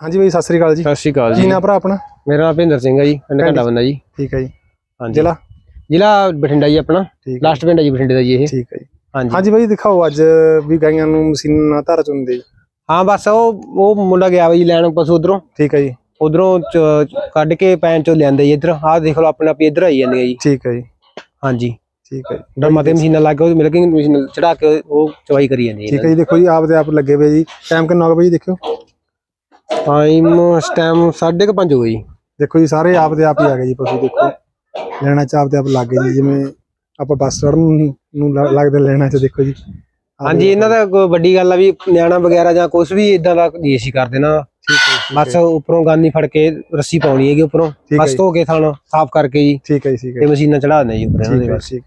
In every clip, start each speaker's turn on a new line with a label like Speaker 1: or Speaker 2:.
Speaker 1: ਹਾਂਜੀ ਬਾਈ ਸਤਿ ਸ੍ਰੀ ਅਕਾਲ ਜੀ।
Speaker 2: ਸਤਿ ਸ਼੍ਰੀ ਅਕਾਲ
Speaker 1: ਕੀ
Speaker 2: ਜੀ
Speaker 1: ਨਾਂ ਭਰਾ ਆਪਣਾ?
Speaker 2: ਮੇਰਾ ਨਾਮ ਭਿੰਦਰ ਸਿੰਘ ਹੈ ਜੀ ਪਿੰਡ ਘੰਟਾ ਬੰਦਾ ਜੀ।
Speaker 1: ਠੀਕ ਹੈ ਜੀ।
Speaker 2: ਹਾਂਜੀ।
Speaker 1: ਜ਼ਿਲ੍ਹਾ?
Speaker 2: ਜ਼ਿਲ੍ਹਾ ਬਠਿੰਡਾ ਜੀ ਆਪਣਾ।
Speaker 1: ਠੀਕ ਹੈ
Speaker 2: ਲਾਸਟ ਪਿੰਡ ਹੈ ਜੀ ਬਠਿੰਡੇ ਦਾ ਜੀ ਇਹ।
Speaker 1: ਠੀਕ ਹੈ ਜੀ।
Speaker 2: ਹਾਂਜੀ।
Speaker 1: ਹਾਂਜੀ ਬਾਈ ਦਿਖਾਓ ਅੱਜ ਵੀ ਗਾਈਆਂ ਨੂੰ ਮਸ਼ੀਨਾਂ ਧਾਰਾ ਚੁੰਦੇ
Speaker 2: ਹਾਂ ਬਸ ਉਹ ਉਹ ਮੁੰਡਾ ਗਿਆ ਵਾ ਜੀ ਲੈਣ ਪਸ਼ੂ ਉਧਰੋਂ।
Speaker 1: ਠੀਕ ਹੈ ਜੀ।
Speaker 2: ਉਧਰੋਂ ਕੱਢ ਕੇ ਪੈਨ ਚੋਂ ਲਿਆਂਦੇ ਜੀ ਇੱਧਰ। ਆਹ ਦੇਖ ਲਓ ਆਪਣੇ ਆਪ ਹੀ ਇੱਧਰ ਆਈ ਜਾਂਦੀਆਂ ਜੀ।
Speaker 1: ਠੀਕ ਹੈ ਜੀ।
Speaker 2: ਹਾਂਜੀ।
Speaker 1: ਠੀਕ ਹੈ।
Speaker 2: ਡਰਮਾ ਤੇ ਮਸ਼ੀਨਾਂ ਲਾ ਕੇ ਉਹ ਮਿਲ ਕੇ ਮਸ਼ੀਨ ਚੜਾ ਕੇ ਉਹ ਚਵਾਈ ਕਰੀ ਜਾਂਦੀ
Speaker 1: ਠੀਕ
Speaker 2: ਹੈ
Speaker 1: ਹੈ ਜੀ ਦੇਖੋ ਜੀ ਆਪ ਦੇ ਆਪ ਲੱਗੇ ਪਏ ਜੀ। ਟਾਈਮ ਕਿੰਨਾ ਹੋ ਗਿਆ ਜੀ ਦੇਖਿਓ।
Speaker 2: ਟਾਈਮ ਇਸ ਟਾਈਮ 5:30 ਹੋ ਗਈ
Speaker 1: ਦੇਖੋ ਜੀ ਸਾਰੇ ਆਪ ਦੇ ਆਪ ਹੀ ਆ ਗਏ ਜੀ ਪਸ਼ੂ ਦੇਖੋ। ਲੈਣਾ ਚ ਆਪ ਦੇ ਆਪ ਲੱਗ ਗਏ ਜੀ ਜਿਵੇਂ ਆਪਾਂ ਬੱਸ ਚੜਨ ਨੂੰ ਲੱਗਦੇ ਲੈਣਾ ਚ ਦੇਖੋ ਜੀ।
Speaker 2: ਹਾਂਜੀ ਇਹਨਾਂ ਦਾ ਕੋਈ ਵੱਡੀ ਗੱਲ ਆ ਵੀ ਨਿਆਣਾ ਵਗੈਰਾ ਜਾਂ ਕੁਝ ਵੀ ਇਦਾਂ ਦਾ ਨਹੀਂ
Speaker 1: ਹੈ ਜੀ,
Speaker 2: ਬਸ ਉੱਪਰੋਂ ਗਾਨੀ ਫੜ ਕੇ ਰੱਸੀ ਪਾਉਣੀ ਹੈਗੀ ਉੱਪਰੋਂ। ਬਸ। ਧੋ ਕੇ ਥਾਣਾ ਸਾਫ਼ ਕਰਕੇ ਜੀ।
Speaker 1: ਠੀਕ ਹੈ ਜੀ ਠੀਕ
Speaker 2: ਤੇ
Speaker 1: ਹੈ
Speaker 2: ਮਸ਼ੀਨਾਂ ਚੜਾ ਦਿੰਦੇ ਜੀ ਉੱਪਰ ਇਹਨਾਂ ਦੇ ਬਸ।
Speaker 1: ਠੀਕ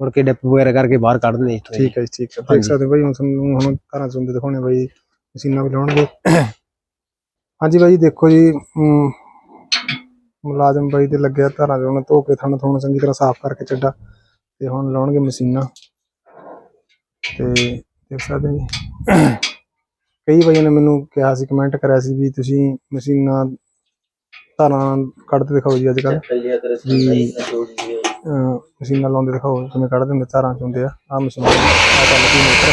Speaker 2: ਮੁੜ ਕੇ ਡਿਪ ਵਗੈਰਾ ਕਰਕੇ ਬਾਹਰ ਕੱਢ ਜੀ।
Speaker 1: ਠੀਕ ਹੈ ਠੀਕ ਹੈ। ਦੇਖ। ਸਕਦੇ ਬਾਈ ਹੁਣ ਤੁਹਾਨੂੰ ਹੁਣ ਘਰਾਂ ਚ ਦਿਖਾਉਣੇ ਬਾਈ ਮਸ਼ੀਨਾਂ ਵੀ ਲਾਉਣਗੇ। ਹਾਂਜੀ ਬਾਈ ਦੇਖੋ ਜੀ ਮੁਲਾਜ਼ਮ ਬਾਈ ਤੇ ਲੱਗਿਆ ਧਾਰਾਂ ਦੇ ਉਹਨਾਂ ਧੋ ਕੇ ਥਣ ਥਣ ਚੰਗੀ ਤਰ੍ਹਾਂ ਸਾਫ਼ ਕਰਕੇ ਚੱਡਾ ਤੇ ਹੁਣ ਲਾਉਣਗੇ ਮਸ਼ੀਨਾਂ। ਤੇ ਦੇਖ ਸਕਦੇ ਜੀ। ਕਈ ਬਾਈਆਂ ਨੇ ਮੈਨੂੰ ਕਿਹਾ ਸੀ ਕਮੈਂਟ ਕਰਿਆ ਸੀ ਵੀ ਤੁਸੀਂ ਮਸ਼ੀਨਾਂ ਧਾਰਾਂ ਕੱਢਦੇ ਦਿਖਾਓ ਜੀ ਅੱਜ ਕੱਲ ਵੀ ਅਹ ਮਸ਼ੀਨਾਂ ਲਾਉਂਦੇ ਦਿਖਾਓ ਕਿਵੇਂ ਕੱਢਦੇ ਹੁੰਦੇ ਧਾਰਾਂ ਚ ਹੁੰਦੇ ਆ। ਆ ਮਸ਼ੀਨ ਆ ਚੱਲ ਪਈ ਮੋਟਰ।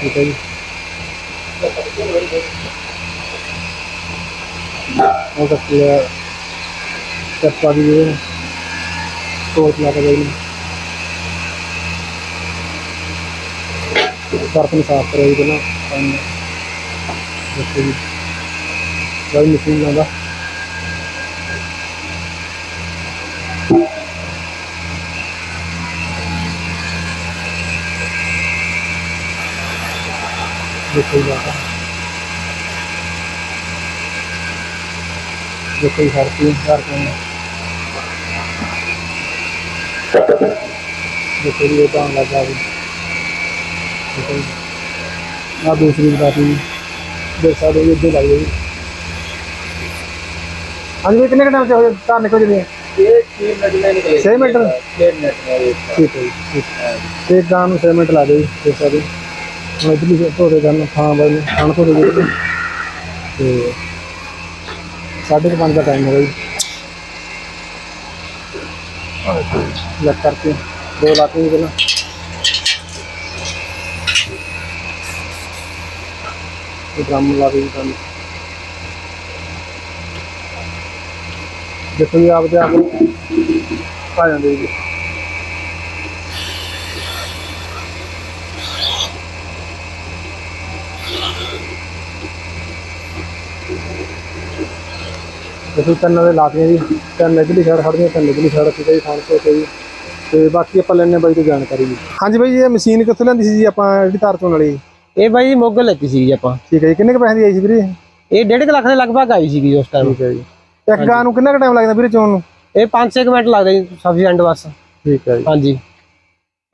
Speaker 1: ਠੀਕ ਹੈ ਜੀ। ਉਹ ਤਾਂ ਪੂਰਾ ਚੱਪਾ ਵੀ ਇਹ ਤੋੜ ਲਾ ਕੇ ਗਈ ਬਰਤਨ ਸਾਫ਼ ਕਰਿਆ ਜੀ ਪਹਿਲਾਂ। ਪਾਣੀ ਦੇਖੋ ਜੀ। ਵਾਈ ਮਸ਼ੀਨ ਲਾਉਂਦਾ। ਦੇਖੋ ਜੀ। ਲਾਉਂਦਾ ਜੀ ਹਰ ਚੀਜ਼ ਹਰ ਦੇਖੋ ਜੀ ਇਹ ਤਾਂ ਲੱਗਾ ਵੀ। ਆ ਦੂਸਰੀ ਬਾਤੀ ਸਕਦੇ ਹੋ ਇੱਥੇ ਲੱਗ ਗਈ ਹਾਂਜੀ ਵੀ ਕਿੰਨੇ ਚ ਹੋ ਜਾ ਤਾਰ ਨਿਕਲ ਜਣੀ ਹੈ ਇਹ 6 ਮਿੰਟ 6 ਮਿੰਟ? 6 ਮਿੰਟ ਠੀਕ ਹੈ ਠੀਕ ਹੈ। ਤੇ ਗਾਂ ਨੂੰ 6 ਮਿੰਟ ਲਾ ਦੇ ਜੀ ਹੋ। ਹੁਣ ਇਧਰਲੀ ਧੋਦੇ ਕਰਨ ਥਾਂ ਬਾਈ ਥਾਂ ਧੋਦੇ ਜੀ ਤੇ ਸਾਢੇ ਕੁ ਪੰਜ ਦਾ ਟਾਈਮ ਹੋ ਗਿਆ ਜੀ ਲੱਗ ਕਰਕੇ ਦੋ ਲੱਖ ਵੀ ਪਹਿਲਾਂ ਇਹ ਡਰਮ ਲਾ ਦੇ ਜੀ ਤੁਹਾਨੂੰ ਦੇਖੋ ਜੀ ਆਪ ਤੇ ਜੀ ਦੇਖੋ ਤਿੰਨ ਦੇ ਲਾਤੀਆਂ ਜੀ ਤਿੰਨ ਇਧਰਲੀ ਸਾਈਡ ਖੜਦੀਆਂ ਤਿੰਨ ਇਧਰਲੀ ਸਾਈਡ ਹੈ ਜੀ ਖਾਣ ਤੋਂ ਜੀ। ਤੇ ਬਾਕੀ ਆਪਾਂ ਲੈਣੇ ਬਾਈ ਤੋਂ ਜਾਣਕਾਰੀ ਜੀ। ਹਾਂਜੀ ਬਾਈ ਇਹ ਮਸ਼ੀਨ ਕਿੱਥੋਂ ਲੈਂਦੀ ਸੀ ਜੀ ਆਪਾਂ ਜਿਹੜੀ ਤਾਰ ਚੋਣ ਵਾਲੀ?
Speaker 2: ਇਹ ਬਾਈ ਜੀ ਮੋਗਲ ਲੈਤੀ ਸੀ ਜੀ ਆਪਾਂ।
Speaker 1: ਠੀਕ ਹੈ ਜੀ ਕਿੰਨੇ ਕੁ ਪੈਸੇ ਦੀ ਆਈ ਸੀ ਵੀਰੇ?
Speaker 2: ਇਹ 1.5 ਲੱਖ ਦੇ ਲਗਭਗ ਆਈ ਸੀਗੀ ਉਸ ਟਾਈਮ
Speaker 1: ਠੀਕ ਹੈ ਜੀ। ਇੱਕ ਗਾਂ ਨੂੰ ਕਿੰਨਾ ਕੁ ਟਾਈਮ ਲੱਗਦਾ ਵੀਰੇ ਚੋਣ ਨੂੰ?
Speaker 2: ਇਹ 5-6 ਮਿੰਟ ਲੱਗਦਾ ਜੀ ਸਬਜ਼ੀ ਐਂਡ ਬਸ।
Speaker 1: ਠੀਕ ਹੈ ਜੀ।
Speaker 2: ਹਾਂਜੀ।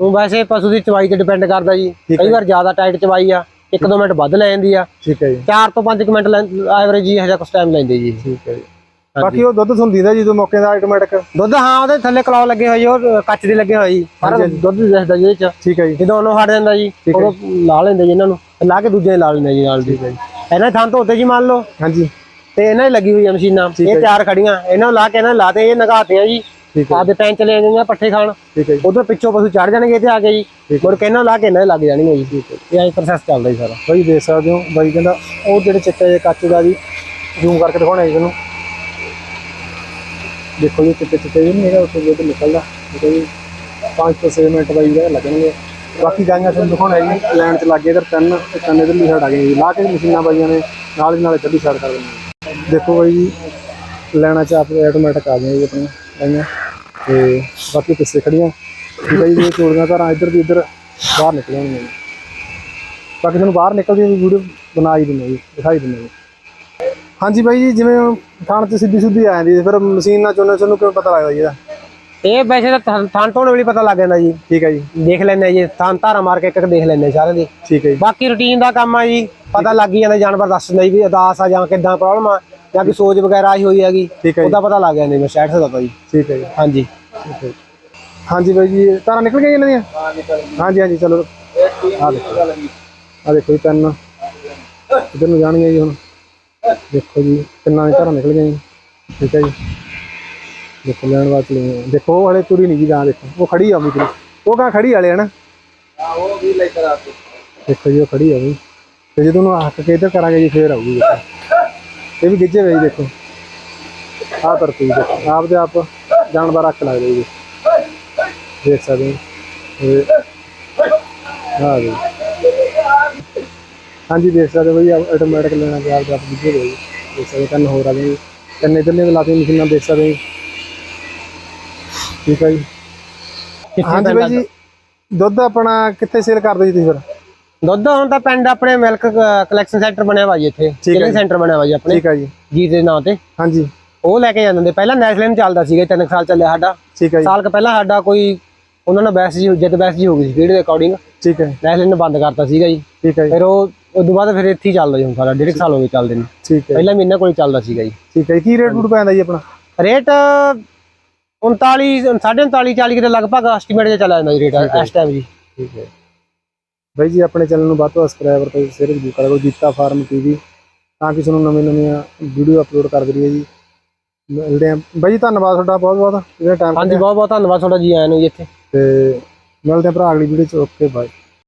Speaker 2: ਉਹ ਵੈਸੇ ਪਸ਼ੂ ਦੀ ਚਵਾਈ ਤੇ ਡਿਪੈਂਡ ਕਰਦਾ ਜੀ।
Speaker 1: ਹੈ
Speaker 2: ਕਈ ਵਾਰ ਜ਼ਿਆਦਾ ਟਾਈਟ ਚਵਾਈ ਆ 1-2 ਮਿੰਟ ਵੱਧ ਲੈ ਜਾਂਦੀ ਆ।
Speaker 1: ਠੀਕ ਹੈ ਜੀ।
Speaker 2: 4 ਤੋਂ 5 ਮਿੰਟ ਐਵਰੇਜ ਜੀ ਹਜਾ ਕੁਝ ਟਾਈਮ ਲੈਂਦੇ ਜੀ।
Speaker 1: ਠੀਕ ਹੈ ਜੀ। ਬਾਕੀ ਉਹ ਦੁੱਧ ਤੁਹਾਨੂੰ ਦਿੰਦਾ ਜਦੋਂ ਮੌਕੇ ਦਾ ਆਟੋਮੈਟਿਕ
Speaker 2: ਦੁੱਧ ਹਾਂ ਉਹਦੇ ਥੱਲੇ ਕਲੌ ਲੱਗੇ ਹੋਏ ਜੀ, ਉਹ ਕੱਚ ਦੇ ਲੱਗੇ ਹੋਏ ਜੀ। ਪਰ। ਦੁੱਧ ਦਿਸਦਾ ਜੀ ਇਹਦੇ ਚ।
Speaker 1: ਠੀਕ ਹੈ ਜੀ।
Speaker 2: ਜਦੋਂ ਉਹਨੂੰ ਹਟ ਜਾਂਦਾ ਜੀ
Speaker 1: ਹੈ।
Speaker 2: ਉਦੋਂ ਲਾ ਲੈਂਦੇ ਜੀ ਇਹਨਾਂ ਨੂੰ ਲਾ ਕੇ ਦੂਜੇ ਲਾ ਲੈਂਦੇ ਜੀ ਨਾਲ ਦੀ।
Speaker 1: ਹੈ ਜੀ।
Speaker 2: ਇਹਨਾਂ ਥਾਂ ਧੋਤੇ ਜੀ ਮੰਨ ਲਓ।
Speaker 1: ਹਾਂਜੀ।
Speaker 2: ਤੇ ਇਹਨਾਂ ਦੀ ਲੱਗੀ ਹੋਈ ਆ ਮਸ਼ੀਨਾਂ
Speaker 1: ਹੈ
Speaker 2: ਇਹ
Speaker 1: ਜੀ।
Speaker 2: ਤਿਆਰ ਖੜੀਆਂ ਇਹਨਾਂ ਨੂੰ ਲਾ ਕੇ ਇਹਨਾਂ ਲਾਤੇ ਇਹ ਨਗਾਤੇ ਆ ਜੀ
Speaker 1: ਹੈ
Speaker 2: ਆਪਦੇ ਪੈਨ ਚਲੇ ਜਾਂਦੀਆਂ ਪੱਠੇ ਖਾਣ।
Speaker 1: ਠੀਕ ਹੈ ਜੀ।
Speaker 2: ਉਧਰ ਪਿੱਛੋਂ ਪਸ਼ੂ ਚੜ ਜਾਣਗੇ ਇੱਥੇ ਆ ਕੇ ਜੀ। ਮੁੜ ਕੇ ਇਹਨਾਂ ਲਾ ਕੇ ਇਹਨਾਂ ਦੇ ਲੱਗ ਜਾਣਗੇ ਜੀ। ਹੈ ਇਹ ਐਂ ਪ੍ਰੋਸੈਸ ਚੱਲਦਾ ਜੀ ਸਾਰਾ।
Speaker 1: ਬਾਈ ਦੇਖ ਸਕਦੇ ਹੋ ਬਾਈ ਕਹਿੰਦਾ ਉਹ ਜਿਹੜੇ ਚਿੱਟੇ ਕੱਚ ਦਾ ਜੀ ਜ਼ੂਮ ਕਰਕੇ ਦਿਖਾਉਣਾ ਜੀ ਤੁਹਾਨੂੰ। ਦੇਖੋ ਜੀ ਚਿੱਟੇ ਚਿੱਟੇ ਵੀ ਨਹੀਂ ਹੈਗਾ, ਉੱਥੇ ਦੁੱਧ ਨਿਕਲਦਾ। ਦੇਖੋ ਜੀ। 5 ਤੋਂ 6 ਮਿੰਟ ਬਾਈ ਜਿਹੜੇ ਲੱਗਣਗੇ। ਬਾਕੀ ਗਾਈਆਂ ਤੁਹਾਨੂੰ ਦਿਖਾਉਣਾ ਜੀ ਲੈਣ 'ਚ ਲੱਗੇ ਇਧਰ ਤਿੰਨ, ਤੇ ਤਿੰਨ ਇਧਰਲੀ ਸਾਈਡ ਆ ਗਏ ਜੀ। ਲਾ ਕੇ ਮਸ਼ੀਨਾਂ ਬਾਈਆਂ ਨੇ, ਨਾਲ ਦੀ ਨਾਲ ਇੱਧਰਲੀ ਸਾਈਡ ਕਰ ਦਿੰਦੇ ਦੇਖੋ ਬਾਈ ਜੀ ਲੈਣਾ ਚ ਆਪ ਆਟੋਮੈਟਿਕ ਆ ਗਈਆਂ ਜੀ ਆਪਣੀਆਂ, ਗਾਈਆਂ। ਤੇ ਬਾਕੀ ਪਿੱਛੇ ਖੜੀਆਂ ਠੀਕ ਹੈ ਜੀ ਇਹ ਚੋੜੀਆਂ ਘਰਾਂ ਇੱਧਰ ਦੀ ਇੱਧਰ ਬਾਹਰ ਨਿਕਲ ਜਾਣਗੀਆਂ ਜੀ। ਬਾਕੀ ਤੁਹਾਨੂੰ ਬਾਹਰ ਨਿਕਲਦੀ ਵੀਡੀਓ ਬਣਾ ਹੀ ਦਿੰਦੇ ਜੀ, ਦਿਖਾਈ ਦਿੰਦੇ ਜੀ। ਹਾਂਜੀ ਬਾਈ ਜੀ ਜਿਵੇਂ ਥਾਣ ਤੇ ਸਿੱਧੀ ਸਿੱਧੀ ਆ ਜਾਂਦੀ ਹੈ, ਫਿਰ ਮਸ਼ੀਨ ਨਾਲ ਚੋਣੇ ਤੁਹਾਨੂੰ ਕਿਵੇਂ ਪਤਾ ਲੱਗਦਾ ਜੀ ਇਹਦਾ?
Speaker 2: ਇਹ ਵੈਸੇ ਤਾਂ ਥਾਂ- ਧੋਣ ਵੇਲੇ ਪਤਾ ਲੱਗ ਜਾਂਦਾ ਜੀ।
Speaker 1: ਠੀਕ ਹੈ ਜੀ।
Speaker 2: ਦੇਖ ਲੈਂਦੇ ਜੀ ਥਾਂ ਧਾਰਾ ਮਾਰ ਕੇ ਇੱਕ ਇੱਕ ਦੇਖ ਲੈਂਦੇ ਸਾਰਿਆਂ ਦੀ।
Speaker 1: ਠੀਕ ਹੈ ਜੀ।
Speaker 2: ਬਾਕੀ ਰੁਟੀਨ ਦਾ ਕੰਮ ਆ ਜੀ ਪਤਾ ਲੱਗ ਹੀ ਜਾਂਦਾ ਜਾਨਵਰ ਦੱਸ ਦਿੰਦਾ ਜੀ ਵੀ ਉਦਾਸ ਆ ਜਾਂ ਕਿਦਾਂ ਪ੍ਰੋਬਲਮ ਆ ਜਾਂ ਕੋਈ ਸੋਜ ਵਗੈਰਾ ਆਈ ਹੋਈ ਹੈਗੀ
Speaker 1: ਹੈ
Speaker 2: ਉਹਦਾ ਪਤਾ ਲੱਗ ਜਾਂਦਾ ਜੀ ਮੈਂ ਸਟੈਟਸ ਦਾ ਜੀ।
Speaker 1: ਠੀਕ ਹੈ ਜੀ।
Speaker 2: ਹਾਂਜੀ।
Speaker 1: ਹੈ। ਹਾਂਜੀ ਬਾਈ ਜੀ ਤਾਰਾਂ ਨਿਕਲ ਗਈਆਂ ਇਹਨਾਂ ਦੀਆਂ? ਹਾਂਜੀ ਹਾਂਜੀ ਚਲੋ। ਆ ਦੇਖੋ ਆ ਦੇਖੋ ਜੀ ਤਿੰਨ। ਇਧਰ ਨੂੰ ਜਾਣਗੀਆਂ ਜੀ ਹੁਣ? ਦੇਖੋ ਜੀ ਕਿੰਨਾ ਦੇ ਘਰੋਂ ਨਿਕਲ ਗਏ ਜੀ। ਠੀਕ ਹੈ ਜੀ। ਦੇਖੋ ਲੈਣ ਵਾਸਤੇ ਲਈ ਆਏ। ਦੇਖੋ ਉਹ ਹਲੇ ਤੁਰੀ ਨਹੀਂ ਜੀ ਗਾਂ ਦੇਖੋ। ਉਹ ਖੜੀ ਆ ਵੀ ਉਹ ਗਾਂ ਖੜੀ ਵਾਲੇ ਹਨ?
Speaker 2: ਉਹ ਵੀ ਲੈ ਕੇ ਆਤੇ
Speaker 1: ਦੇਖੋ ਜੀ ਉਹ ਖੜੀ ਆ ਵੀ ਤੇ ਜਦੋਂ ਉਹਨੂੰ ਹੱਕ ਕੇ ਇੱਧਰ ਕਰਾਂਗੇ ਜੀ ਫੇਰ ਆਊਗੀ ਦੇਖੋ। ਇਹ ਵੀ ਗਿੱਜੇ ਹੋਏ ਜੀ ਦੇਖੋ। ਆਹ ਤਰਤੀ ਦੇਖੋ। ਆਪ ਦੇ ਆਪ ਜਾਨਵਰ ਅੱਖ ਲੱਗਦੇ ਜੀ ਦੇਖ। ਸਕਦੇ ਹੋ। ਇਹ ਆ ਜੀ। ਹਾਂਜੀ ਦੇਖ ਸਕਦੇ ਹੋ ਬਈ ਆਟੋਮੈਟਿਕ ਲੈਣਾ ਕਿ ਆਪ ਜੀ ਦੇਖ ਸਕਦੇ ਹੋ, ਤਿੰਨ ਹੋਰ ਆ ਗਏ। ਜੀ ਤਿੰਨ ਇਧਰਲੇ ਵੀ ਲਾਤੀ ਮਸ਼ੀਨਾਂ ਦੇਖ ਸਕਦੇ ਹੋ। ਜੀ ਠੀਕ ਹੈ ਜੀ। ਹਾਂਜੀ ਬਾਈ ਜੀ ਦੁੱਧ ਆਪਣਾ ਕਿੱਥੇ ਸੇਲ ਕਰਦੇ ਜੀ ਤੁਸੀਂ ਫਿਰ?
Speaker 2: ਦੁੱਧ ਹੁਣ ਤਾਂ ਪਿੰਡ ਆਪਣੇ ਮਿਲਕ ਕਲੈਕਸ਼ਨ ਸੈਂਟਰ ਬਣਿਆ ਵਾ ਜੀ ਇੱਥੇ।
Speaker 1: ਜੀ।
Speaker 2: ਸੈਂਟਰ ਬਣਿਆ ਵਾ ਜੀ ਆਪਣੇ।
Speaker 1: ਠੀਕ ਹੈ ਜੀ।
Speaker 2: ਜੀ ਦੇ ਨਾਂ ਤੇ।
Speaker 1: ਹਾਂਜੀ।
Speaker 2: ਉਹ ਲੈ ਕੇ ਜਾਂਦੇ ਪਹਿਲਾਂ ਨੈਸ਼ਨਲ ਚੱਲਦਾ ਸੀਗਾ ਤਿੰਨ ਸਾਲ ਚੱਲਿਆ ਸਾਡਾ।
Speaker 1: ਠੀਕ ਹੈ ਜੀ।
Speaker 2: ਸਾਲ ਕ ਪਹਿਲਾਂ ਸਾਡਾ ਕੋਈ ਉਹਨਾਂ ਨਾਲ ਬੈਸ ਜੀ ਜਿੱਤ ਬੈਸ ਜੀ ਹੋ ਗਈ ਸੀ ਸਪੀਡ ਦੇ ਅਕੋਰਡਿੰਗ
Speaker 1: ਠੀਕ ਹੈ
Speaker 2: ਨੈਸ਼ਨਲ ਨੇ ਬੰਦ ਕਰਤਾ ਸੀਗਾ ਜੀ।
Speaker 1: ਠੀਕ ਹੈ ਜੀ।
Speaker 2: ਫਿਰ ਉਹ ਉਸ ਤੋਂ ਬਾਅਦ ਫਿਰ ਇੱਥੇ ਹੀ ਚੱਲਦਾ ਜੀ ਹੁਣ ਸਾਡਾ ਡੇਢ ਕੁ ਸਾਲ ਹੋ ਗਏ ਚੱਲਦੇ ਨੂੰ।
Speaker 1: ਠੀਕ ਹੈ
Speaker 2: ਪਹਿਲਾਂ ਮਹੀਨਾ ਕੋਲ ਹੀ ਚੱਲਦਾ ਸੀਗਾ ਜੀ।
Speaker 1: ਠੀਕ ਹੈ ਜੀ। ਕੀ ਰੇਟ ਰੂਟ ਪੈਂਦਾ ਜੀ ਆਪਣਾ?
Speaker 2: ਰੇਟ 39 39 40 ਦੇ ਲਗਭਗ ਐਸਟੀਮੇਟ ਜਿਹਾ ਚੱਲ ਜਾਂਦਾ ਜੀ ਰੇਟ ਇਸ ਟਾਈਮ ਜੀ।
Speaker 1: ਠੀਕ ਹੈ। ਬਾਈ ਜੀ ਆਪਣੇ ਚੈਨਲ ਨੂੰ ਵੱਧ ਤੋਂ ਸਬਸਕ੍ਰਾਈਬਰ ਤੇ ਸ਼ੇਅਰ ਜ਼ਰੂਰ ਕਰਿਆ ਕਰੋ ਜੀਤਾ ਫਾਰਮ ਟੀਵੀ ਤਾਂ ਕਿ ਤੁਹਾਨੂੰ ਨਵੇਂ ਨਵੀਆਂ ਵੀਡੀਓ ਅਪਲੋਡ ਕਰ ਦਈਏ ਜੀ। ਮਿਲਦੇ ਆਂ ਬਾਈ ਜੀ ਧੰਨਵਾਦ ਤੁਹਾਡਾ ਬਹੁਤ ਬਹੁਤ। ਜਿਹੜਾ ਟਾਈਮ
Speaker 2: ਹਾਂਜੀ ਬਹੁਤ ਬਹੁਤ ਧੰਨਵਾਦ ਤੁਹਾਡਾ ਜੀ ਆਇਆਂ ਨੂੰ ਜੀ ਇੱਥੇ।
Speaker 1: ਤੇ ਮਿਲਦੇ ਆਂ ਭਰਾ ਅਗਲੀ ਵੀਡੀਓ ਚ। Okay bye.